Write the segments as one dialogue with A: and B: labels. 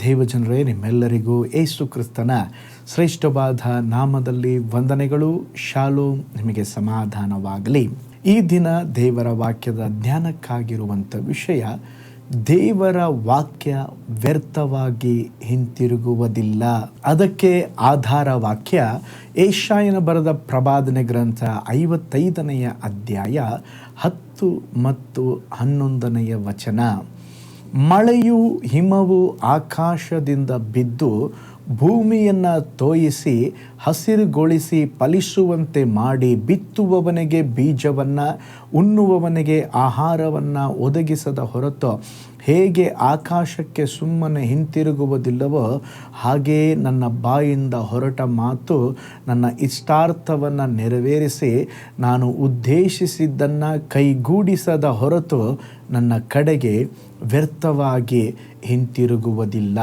A: ದೇವಜನರೇ, ನಿಮ್ಮೆಲ್ಲರಿಗೂ ಏಸು ಕ್ರಿಸ್ತನ ಶ್ರೇಷ್ಠವಾದ ನಾಮದಲ್ಲಿ ವಂದನೆಗಳು. ಶಾಲು ನಿಮಗೆ ಸಮಾಧಾನವಾಗಲಿ. ಈ ದಿನ ದೇವರ ವಾಕ್ಯದ ಜ್ಞಾನಕ್ಕಾಗಿರುವಂಥ ವಿಷಯ, ದೇವರ ವಾಕ್ಯ ವ್ಯರ್ಥವಾಗಿ ಹಿಂತಿರುಗುವುದಿಲ್ಲ. ಅದಕ್ಕೆ ಆಧಾರ ವಾಕ್ಯ, ಏಷಾಯನ ಬರೆದ ಪ್ರಬಾದನೆ ಗ್ರಂಥ ಐವತ್ತೈದನೆಯ ಅಧ್ಯಾಯ ಹತ್ತು ಮತ್ತು ಹನ್ನೊಂದನೆಯ ವಚನ. ಮಳೆಯು ಹಿಮವು ಆಕಾಶದಿಂದ ಬಿದ್ದು ಭೂಮಿಯನ್ನು ತೋಯಿಸಿ, ಹಸಿರುಗೊಳಿಸಿ ಫಲಿಸುವಂತೆ ಮಾಡಿ ಬಿತ್ತುವವನಿಗೆ ಬೀಜವನ್ನು, ಉಣ್ಣುವವನಿಗೆ ಆಹಾರವನ್ನು ಒದಗಿಸದ ಹೊರತು ಹೇಗೆ ಆಕಾಶಕ್ಕೆ ಸುಮ್ಮನೆ ಹಿಂತಿರುಗುವುದಿಲ್ಲವೋ ಹಾಗೆಯೇ ನನ್ನ ಬಾಯಿಂದ ಹೊರಟ ಮಾತು ನನ್ನ ಇಷ್ಟಾರ್ಥವನ್ನು ನೆರವೇರಿಸಿ ನಾನು ಉದ್ದೇಶಿಸಿದ್ದನ್ನು ಕೈಗೂಡಿಸದ ಹೊರತು ನನ್ನ ಕಡೆಗೆ ವ್ಯರ್ಥವಾಗಿ ಹಿಂತಿರುಗುವುದಿಲ್ಲ.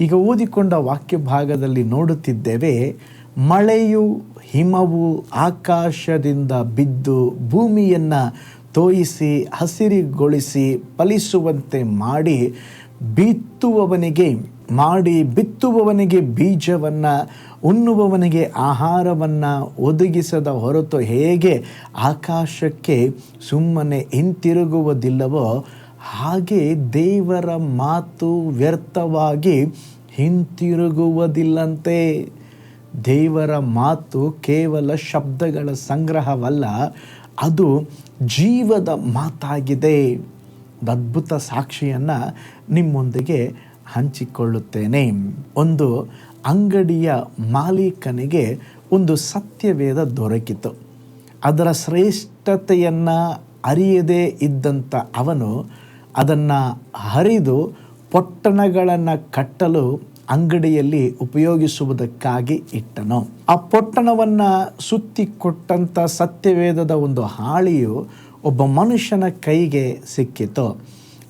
A: ಈಗ ಓದಿಕೊಂಡ ವಾಕ್ಯ ಭಾಗದಲ್ಲಿ ನೋಡುತ್ತಿದ್ದೇವೆ, ಮಳೆಯು ಹಿಮವು ಆಕಾಶದಿಂದ ಬಿದ್ದು ಭೂಮಿಯನ್ನು ತೋಯಿಸಿ, ಹಸಿರುಗೊಳಿಸಿ ಫಲಿಸುವಂತೆ ಮಾಡಿ ಬಿತ್ತುವವನಿಗೆ ಮಾಡಿ ಬಿತ್ತುವವನಿಗೆ ಬೀಜವನ್ನು, ಉಣ್ಣುವವನಿಗೆ ಆಹಾರವನ್ನು ಒದಗಿಸದ ಹೊರತು ಹೇಗೆ ಆಕಾಶಕ್ಕೆ ಸುಮ್ಮನೆ ಹಿಂತಿರುಗುವುದಿಲ್ಲವೋ ಹಾಗೆ ದೇವರ ಮಾತು ವ್ಯರ್ಥವಾಗಿ ಹಿಂತಿರುಗುವುದಿಲ್ಲಂತೆ. ದೇವರ ಮಾತು ಕೇವಲ ಶಬ್ದಗಳ ಸಂಗ್ರಹವಲ್ಲ, ಅದು ಜೀವದ ಮಾತಾಗಿದೆ. ಅದ್ಭುತ ಸಾಕ್ಷಿಯನ್ನು ನಿಮ್ಮೊಂದಿಗೆ ಹಂಚಿಕೊಳ್ಳುತ್ತೇನೆ. ಒಂದು ಅಂಗಡಿಯ ಮಾಲೀಕನಿಗೆ ಒಂದು ಸತ್ಯವೇದ ದೊರಕಿತು. ಅದರ ಶ್ರೇಷ್ಠತೆಯನ್ನು ಅರಿಯದೇ ಇದ್ದಂಥ ಅವನು ಅದನ್ನು ಹರಿದು ಪೊಟ್ಟಣಗಳನ್ನು ಕಟ್ಟಲು ಅಂಗಡಿಯಲ್ಲಿ ಉಪಯೋಗಿಸುವುದಕ್ಕಾಗಿ ಇಟ್ಟನು. ಆ ಪೊಟ್ಟಣವನ್ನು ಸುತ್ತಿ ಕೊಟ್ಟಂಥ ಸತ್ಯವೇದದ ಒಂದು ಹಾಳಿಯು ಒಬ್ಬ ಮನುಷ್ಯನ ಕೈಗೆ ಸಿಕ್ಕಿತು.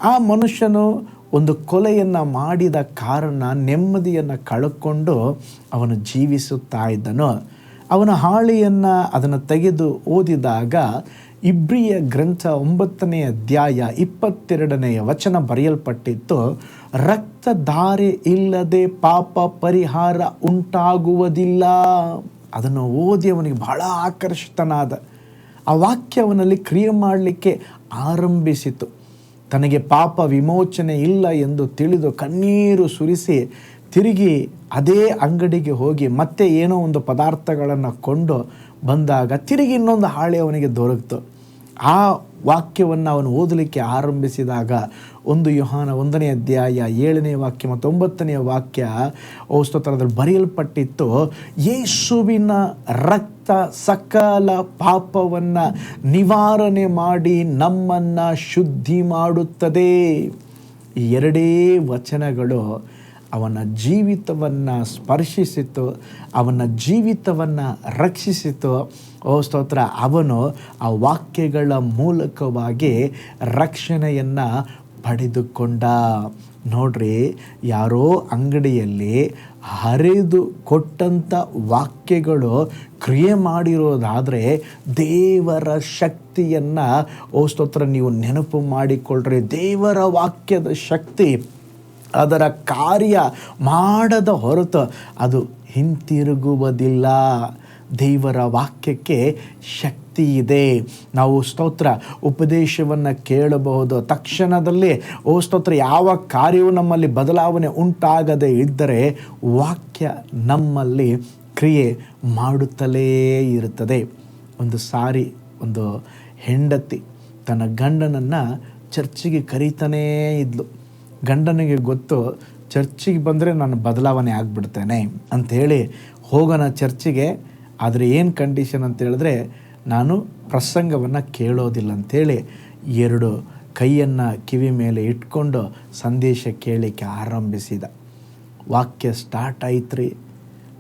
A: ಆ ಮನುಷ್ಯನು ಒಂದು ಕೊಲೆಯನ್ನು ಮಾಡಿದ ಕಾರಣ ನೆಮ್ಮದಿಯನ್ನು ಕಳ್ಕೊಂಡು ಅವನು ಜೀವಿಸುತ್ತಾ ಇದ್ದನು. ಅವನ ಹಾಳೆಯನ್ನು ಅದನ್ನು ತೆಗೆದು ಓದಿದಾಗ ಇಬ್ರಿಯ ಗ್ರಂಥ ಒಂಬತ್ತನೆಯ ಅಧ್ಯಾಯ ಇಪ್ಪತ್ತೆರಡನೆಯ ವಚನ ಬರೆಯಲ್ಪಟ್ಟಿತ್ತು, ರಕ್ತಧಾರೆ ಇಲ್ಲದೆ ಪಾಪ ಪರಿಹಾರ ಉಂಟಾಗುವುದಿಲ್ಲ. ಅದನ್ನು ಓದಿ ಅವನಿಗೆ ಬಹಳ ಆಕರ್ಷಿತನಾದ. ಆ ವಾಕ್ಯ ಅವನಲ್ಲಿ ಕ್ರಿಯೆ ಮಾಡಲಿಕ್ಕೆ ಆರಂಭಿಸಿತು. ತನಗೆ ಪಾಪ ವಿಮೋಚನೆ ಇಲ್ಲ ಎಂದು ತಿಳಿದು ಕಣ್ಣೀರು ಸುರಿಸಿ ತಿರುಗಿ ಅದೇ ಅಂಗಡಿಗೆ ಹೋಗಿ ಮತ್ತೆ ಏನೋ ಒಂದು ಪದಾರ್ಥಗಳನ್ನು ಕೊಂಡು ಬಂದಾಗ ತಿರುಗಿ ಇನ್ನೊಂದು ಹಾಳೆ ಅವನಿಗೆ ದೊರಕಿತು. ಆ ವಾಕ್ಯವನ್ನು ಅವನು ಓದಲಿಕ್ಕೆ ಆರಂಭಿಸಿದಾಗ ಒಂದು ಯುಹಾನ ಒಂದನೇ ಅಧ್ಯಾಯ ಏಳನೇ ವಾಕ್ಯ ಮತ್ತು ಒಂಬತ್ತನೆಯ ವಾಕ್ಯ ಓ ಸ್ತೋತ್ರದಲ್ಲಿ ಬರೆಯಲ್ಪಟ್ಟಿತ್ತು, ಯೇಸುವಿನ ರಕ್ತ ಸಕಲ ಪಾಪವನ್ನು ನಿವಾರಣೆ ಮಾಡಿ ನಮ್ಮನ್ನು ಶುದ್ಧಿ ಮಾಡುತ್ತದೆ. ಎರಡೇ ವಚನಗಳು ಅವನ ಜೀವಿತವನ್ನು ಸ್ಪರ್ಶಿಸಿತು, ಅವನ ಜೀವಿತವನ್ನು ರಕ್ಷಿಸಿತು. ಓ ಸ್ತೋತ್ರ, ಅವನು ಆ ವಾಕ್ಯಗಳ ಮೂಲಕವಾಗಿ ರಕ್ಷಣೆಯನ್ನು ಪಡೆದುಕೊಂಡ. ನೋಡ್ರಿ, ಯಾರೋ ಅಂಗಡಿಯಲ್ಲಿ ಹರಿದು ಕೊಟ್ಟಂಥ ವಾಕ್ಯಗಳು ಕ್ರಿಯೆ ಮಾಡಿರೋದಾದರೆ ದೇವರ ಶಕ್ತಿಯನ್ನು, ಓ ಸ್ತೋತ್ರ, ನೀವು ನೆನಪು ಮಾಡಿಕೊಳ್ಳ್ರಿ ದೇವರ ವಾಕ್ಯದ ಶಕ್ತಿ ಅದರ ಕಾರ್ಯ ಮಾಡದ ಹೊರತು ಅದು ಹಿಂತಿರುಗುವುದಿಲ್ಲ. ದೇವರ ವಾಕ್ಯಕ್ಕೆ ಶಕ್ತಿ ಇದೆ. ನಾವು ಸ್ತೋತ್ರ, ಉಪದೇಶವನ್ನು ಕೇಳಬಹುದು. ತಕ್ಷಣದಲ್ಲಿ, ಓ ಸ್ತೋತ್ರ, ಯಾವ ಕಾರ್ಯವು ನಮ್ಮಲ್ಲಿ ಬದಲಾವಣೆ ಉಂಟಾಗದೆ ಇದ್ದರೆ ವಾಕ್ಯ ನಮ್ಮಲ್ಲಿ ಕ್ರಿಯೆ ಮಾಡುತ್ತಲೇ ಇರುತ್ತದೆ. ಒಂದು ಸಾರಿ, ಒಂದು ಹೆಂಡತಿ ತನ್ನ ಗಂಡನನ್ನು ಚರ್ಚಿಗೆ ಕರೀತಾನೇ ಇದ್ಲು. ಗಂಡನಿಗೆ ಗೊತ್ತು, ಚರ್ಚಿಗೆ ಬಂದರೆ ನಾನು ಬದಲಾವಣೆ ಆಗಿಬಿಡ್ತೇನೆ ಅಂಥೇಳಿ ಹೋಗೋಣ ಚರ್ಚಿಗೆ. ಆದರೆ ಏನು ಕಂಡೀಷನ್ ಅಂತ ಹೇಳಿದ್ರೆ, ನಾನು ಪ್ರಸಂಗವನ್ನು ಕೇಳೋದಿಲ್ಲ ಅಂಥೇಳಿ ಎರಡು ಕೈಯನ್ನು ಕಿವಿ ಮೇಲೆ ಇಟ್ಕೊಂಡು ಸಂದೇಶ ಕೇಳಲಿಕ್ಕೆ ಆರಂಭಿಸಿದ. ವಾಕ್ಯ ಸ್ಟಾರ್ಟ್ ಆಯ್ತ್ರಿ.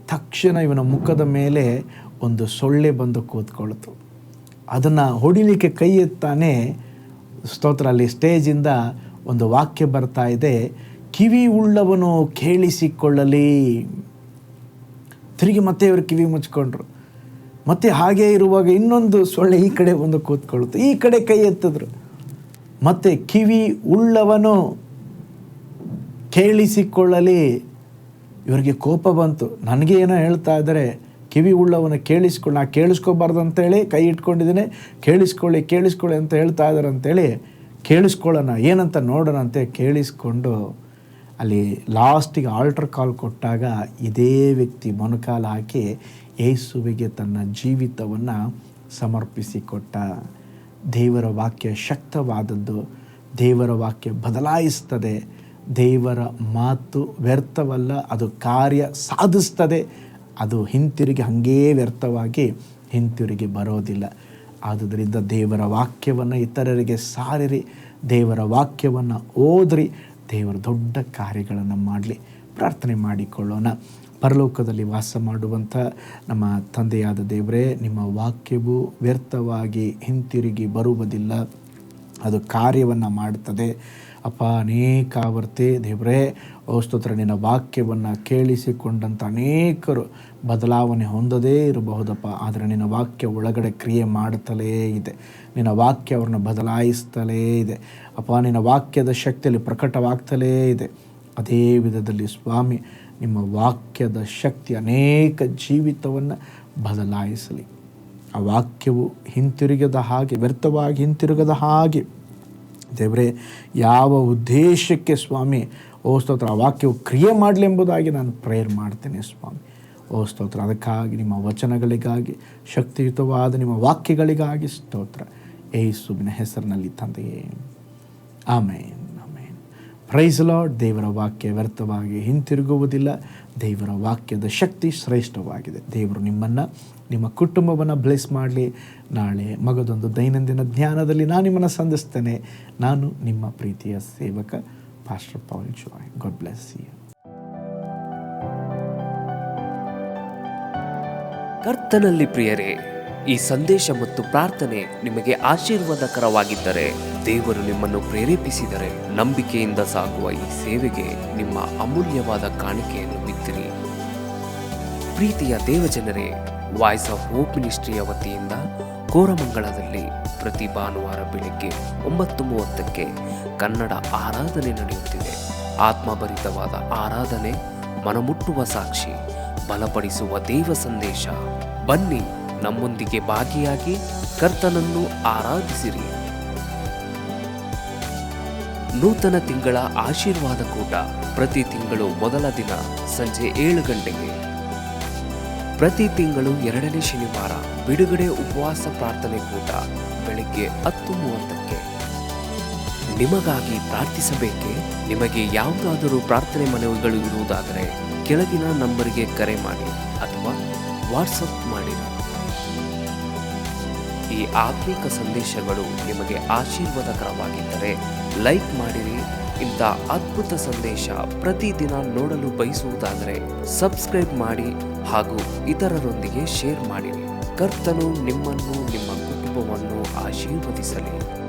A: ತಕ್ಷಣ ಇವನ ಮುಖದ ಮೇಲೆ ಒಂದು ಸೊಳ್ಳೆ ಬಂದು ಕೂತ್ಕೊಳ್ತು. ಅದನ್ನು ಹೊಡಿಲಿಕ್ಕೆ ಕೈ ಎತ್ತಾನೆ ಸ್ತೋತ್ರ ಅಲ್ಲಿ ಸ್ಟೇಜಿಂದ ಒಂದು ವಾಕ್ಯ ಬರ್ತಾ ಇದೆ, ಕಿವಿ ಉಳ್ಳವನು ಕೇಳಿಸಿಕೊಳ್ಳಲಿ. ತಿರುಗಿ ಮತ್ತೆ ಇವರು ಕಿವಿ ಮುಚ್ಕೊಂಡ್ರು. ಮತ್ತೆ ಹಾಗೆ ಇರುವಾಗ ಇನ್ನೊಂದು ಸೊಳ್ಳೆ ಈ ಕಡೆ ಬಂದು ಕೂತ್ಕೊಳ್ತು ಈ ಕಡೆ ಕೈ ಎತ್ತಿದ್ರು. ಮತ್ತೆ ಕಿವಿ ಉಳ್ಳವನು ಕೇಳಿಸಿಕೊಳ್ಳಲಿ. ಇವರಿಗೆ ಕೋಪ ಬಂತು. ನನಗೆ ಏನೋ ಹೇಳ್ತಾ ಇದ್ದಾರೆ, ಕಿವಿ ಉಳ್ಳವನ ಕೇಳಿಸ್ಕೊಳ್ಳಿ. ನಾ ಕೇಳಿಸ್ಕೋಬಾರ್ದು ಅಂತೇಳಿ ಕೈ ಇಟ್ಕೊಂಡಿದ್ದೀನಿ. ಕೇಳಿಸ್ಕೊಳ್ಳಿ ಕೇಳಿಸ್ಕೊಳ್ಳಿ ಅಂತ ಹೇಳ್ತಾ ಇದ್ದಾರೆ ಅಂತೇಳಿ ಕೇಳಿಸ್ಕೊಳ್ಳೋಣ, ಏನಂತ ನೋಡೋಣ ಅಂತ ಕೇಳಿಸ್ಕೊಂಡು ಅಲ್ಲಿ ಲಾಸ್ಟಿಗೆ ಆಲ್ಟರ್ ಕಾಲ್ ಕೊಟ್ಟಾಗ ಇದೇ ವ್ಯಕ್ತಿ ಮೊಣಕಾಲು ಹಾಕಿ ಯೇಸುವಿಗೆ ತನ್ನ ಜೀವಿತವನ್ನು ಸಮರ್ಪಿಸಿಕೊಟ್ಟ. ದೇವರ ವಾಕ್ಯ ಶಕ್ತವಾದದ್ದು, ದೇವರ ವಾಕ್ಯ ಬದಲಾಯಿಸ್ತದೆ. ದೇವರ ಮಾತು ವ್ಯರ್ಥವಲ್ಲ, ಅದು ಕಾರ್ಯ ಸಾಧಿಸ್ತದೆ. ಅದು ಹಿಂತಿರುಗಿ ಹಾಗೇ ವ್ಯರ್ಥವಾಗಿ ಹಿಂತಿರುಗಿ ಬರೋದಿಲ್ಲ. ಆದುದರಿಂದ ದೇವರ ವಾಕ್ಯವನ್ನು ಇತರರಿಗೆ ಸಾರಿರಿ, ದೇವರ ವಾಕ್ಯವನ್ನು ಓದ್ರಿ, ದೇವರ ದೊಡ್ಡ ಕಾರ್ಯಗಳನ್ನು ಮಾಡಲಿ. ಪ್ರಾರ್ಥನೆ ಮಾಡಿಕೊಳ್ಳೋಣ. ಪರಲೋಕದಲ್ಲಿ ವಾಸ ಮಾಡುವಂಥ ನಮ್ಮ ತಂದೆಯಾದ ದೇವರೇ, ನಿಮ್ಮ ವಾಕ್ಯವು ವ್ಯರ್ಥವಾಗಿ ಹಿಂತಿರುಗಿ ಬರುವುದಿಲ್ಲ. ಅದು ಕಾರ್ಯವನ್ನು ಮಾಡುತ್ತದೆ. ಅಪ್ಪ ಅನೇಕ ಆವರ್ತಿ ದೇವರೇ ಸ್ತೋತ್ರ ನಿನ್ನ ವಾಕ್ಯವನ್ನು ಕೇಳಿಸಿಕೊಂಡಂಥ ಅನೇಕರು ಬದಲಾವಣೆ ಹೊಂದದೇ ಇರಬಹುದಪ್ಪ. ಆದರೆ ನಿನ್ನ ವಾಕ್ಯ ಒಳಗಡೆ ಕ್ರಿಯೆ ಮಾಡುತ್ತಲೇ ಇದೆ. ನಿನ್ನ ವಾಕ್ಯ ಅವ್ರನ್ನ ಬದಲಾಯಿಸ್ತಲೇ ಇದೆ. ಅಪ್ಪ, ನಿನ್ನ ವಾಕ್ಯದ ಶಕ್ತಿಯಲ್ಲಿ ಪ್ರಕಟವಾಗ್ತಲೇ ಇದೆ. ಅದೇ ವಿಧದಲ್ಲಿ ಸ್ವಾಮಿ, ನಿಮ್ಮ ವಾಕ್ಯದ ಶಕ್ತಿ ಅನೇಕ ಜೀವಿತವನ್ನು ಬದಲಾಯಿಸಲಿ. ಆ ವಾಕ್ಯವು ಹಿಂತಿರುಗದ ಹಾಗೆ, ವ್ಯರ್ಥವಾಗಿ ಹಿಂತಿರುಗದ ಹಾಗೆ. ದೇವರೇ, ಯಾವ ಉದ್ದೇಶಕ್ಕೆ ಸ್ವಾಮಿ ಓ ಸ್ತೋತ್ರ, ಆ ವಾಕ್ಯವು ಕ್ರಿಯೆ ಮಾಡಲಿ ಎಂಬುದಾಗಿ ನಾನು ಪ್ರೇಯರ್ ಮಾಡ್ತೇನೆ ಸ್ವಾಮಿ. ಓ ಸ್ತೋತ್ರ, ಅದಕ್ಕಾಗಿ ನಿಮ್ಮ ವಚನಗಳಿಗಾಗಿ, ಶಕ್ತಿಯುತವಾದ ನಿಮ್ಮ ವಾಕ್ಯಗಳಿಗಾಗಿ ಸ್ತೋತ್ರ. ಏಸುವಿನ ಹೆಸರಿನಲ್ಲಿ ತಂದೆಯೇ. ಆಮೇನ್ ಆಮೇನ್. ಪ್ರೈಸ್ ಲಾರ್ಡ್ ದೇವರ ವಾಕ್ಯ ವ್ಯರ್ಥವಾಗಿ ಹಿಂತಿರುಗುವುದಿಲ್ಲ. ದೇವರ ವಾಕ್ಯದ ಶಕ್ತಿ ಶ್ರೇಷ್ಠವಾಗಿದೆ. ದೇವರು ನಿಮ್ಮನ್ನು, ನಿಮ್ಮ ಕುಟುಂಬವನ್ನು ಬ್ಲೆಸ್ ಮಾಡಲಿ. ನಾಳೆ ಮಗದೊಂದು ದೈನಂದಿನ ಜ್ಞಾನದಲ್ಲಿ ನಾನು ನಿಮ್ಮನ್ನು ಸಂಧಿಸ್ತೇನೆ. ನಾನು ನಿಮ್ಮ ಪ್ರೀತಿಯ ಸೇವಕ. Pastor Paul Joy. God bless you.
B: ಕರ್ತನಲ್ಲಿ ಪ್ರಿಯರೇ, ಈ ಸಂದೇಶ ಮತ್ತು ಪ್ರಾರ್ಥನೆ ನಿಮಗೆ ಆಶೀರ್ವಾದಕರವಾಗಿದ್ದರೆ ದೇವರು ನಿಮ್ಮನ್ನು ಪ್ರೇರೇಪಿಸಿದರೆ ನಂಬಿಕೆಯಿಂದ ಸಾಗುವ ಈ ಸೇವೆಗೆ ನಿಮ್ಮ ಅಮೂಲ್ಯವಾದ ಕಾಣಿಕೆಯನ್ನು ಬಿತ್ತಿರಿ ಪ್ರೀತಿಯ ದೇವಜನರೇ ವಾಯ್ಸ್ ಆಫ್ ಹೋಪ್ ಮಿನಿಸ್ಟ್ರಿಯ ವತಿಯಿಂದ ಕೋರಮಂಗಳದಲ್ಲಿ ಪ್ರತಿ ಭಾನುವಾರ ಬೆಳಿಗ್ಗೆ ಒಂಬತ್ತು ಮೂವತ್ತಕ್ಕೆ ಕನ್ನಡ ಆರಾಧನೆ ನಡೆಯುತ್ತಿದೆ. ಆತ್ಮಭರಿತವಾದ ಆರಾಧನೆ, ಮನಮುಟ್ಟುವ ಸಾಕ್ಷಿ, ಬಲಪಡಿಸುವ ದೇವ ಸಂದೇಶ. ಬನ್ನಿ, ನಮ್ಮೊಂದಿಗೆ ಭಾಗಿಯಾಗಿ ಕರ್ತನನ್ನು ಆರಾಧಿಸಿರಿ. ನೂತನ ತಿಂಗಳ ಆಶೀರ್ವಾದ ಕೂಟ ಪ್ರತಿ ತಿಂಗಳು ಮೊದಲ ದಿನ ಸಂಜೆ ಏಳು ಗಂಟೆಗೆ. ಪ್ರತಿ ತಿಂಗಳು ಎರಡನೇ ಶನಿವಾರ ಬಿಡುಗಡೆ ಉಪವಾಸ ಪ್ರಾರ್ಥನೆ ಕೂಟ ಬೆಳಿಗ್ಗೆ ಹತ್ತು ಮೂವತ್ತಕ್ಕೆ. ನಿಮಗಾಗಿ ಪ್ರಾರ್ಥಿಸಬೇಕೆ? ನಿಮಗೆ ಯಾವುದಾದರೂ ಪ್ರಾರ್ಥನೆ ಮನವಿಗಳು ಇರುವುದಾದರೆ ಕೆಳಗಿನ ನಂಬರಿಗೆ ಕರೆ ಮಾಡಿ ಅಥವಾ ವಾಟ್ಸಪ್ ಮಾಡಿರಿ ಈ ಆತ್ಮಿಕ ಸಂದೇಶಗಳು ನಿಮಗೆ ಆಶೀರ್ವಾದಕರವಾಗಿದ್ದರೆ ಲೈಕ್ ಮಾಡಿರಿ. ಇಂಥ ಅದ್ಭುತ ಸಂದೇಶ ಪ್ರತಿದಿನ ನೋಡಲು ಬಯಸುವುದಾದರೆ ಸಬ್ಸ್ಕ್ರೈಬ್ ಮಾಡಿ ಹಾಗೂ ಇತರರೊಂದಿಗೆ ಶೇರ್ ಮಾಡಿರಿ. ಕರ್ತನು ನಿಮ್ಮನ್ನು ನಿಮ್ಮ ಕುಟುಂಬವನ್ನು ಆಶೀರ್ವದಿಸಲಿ.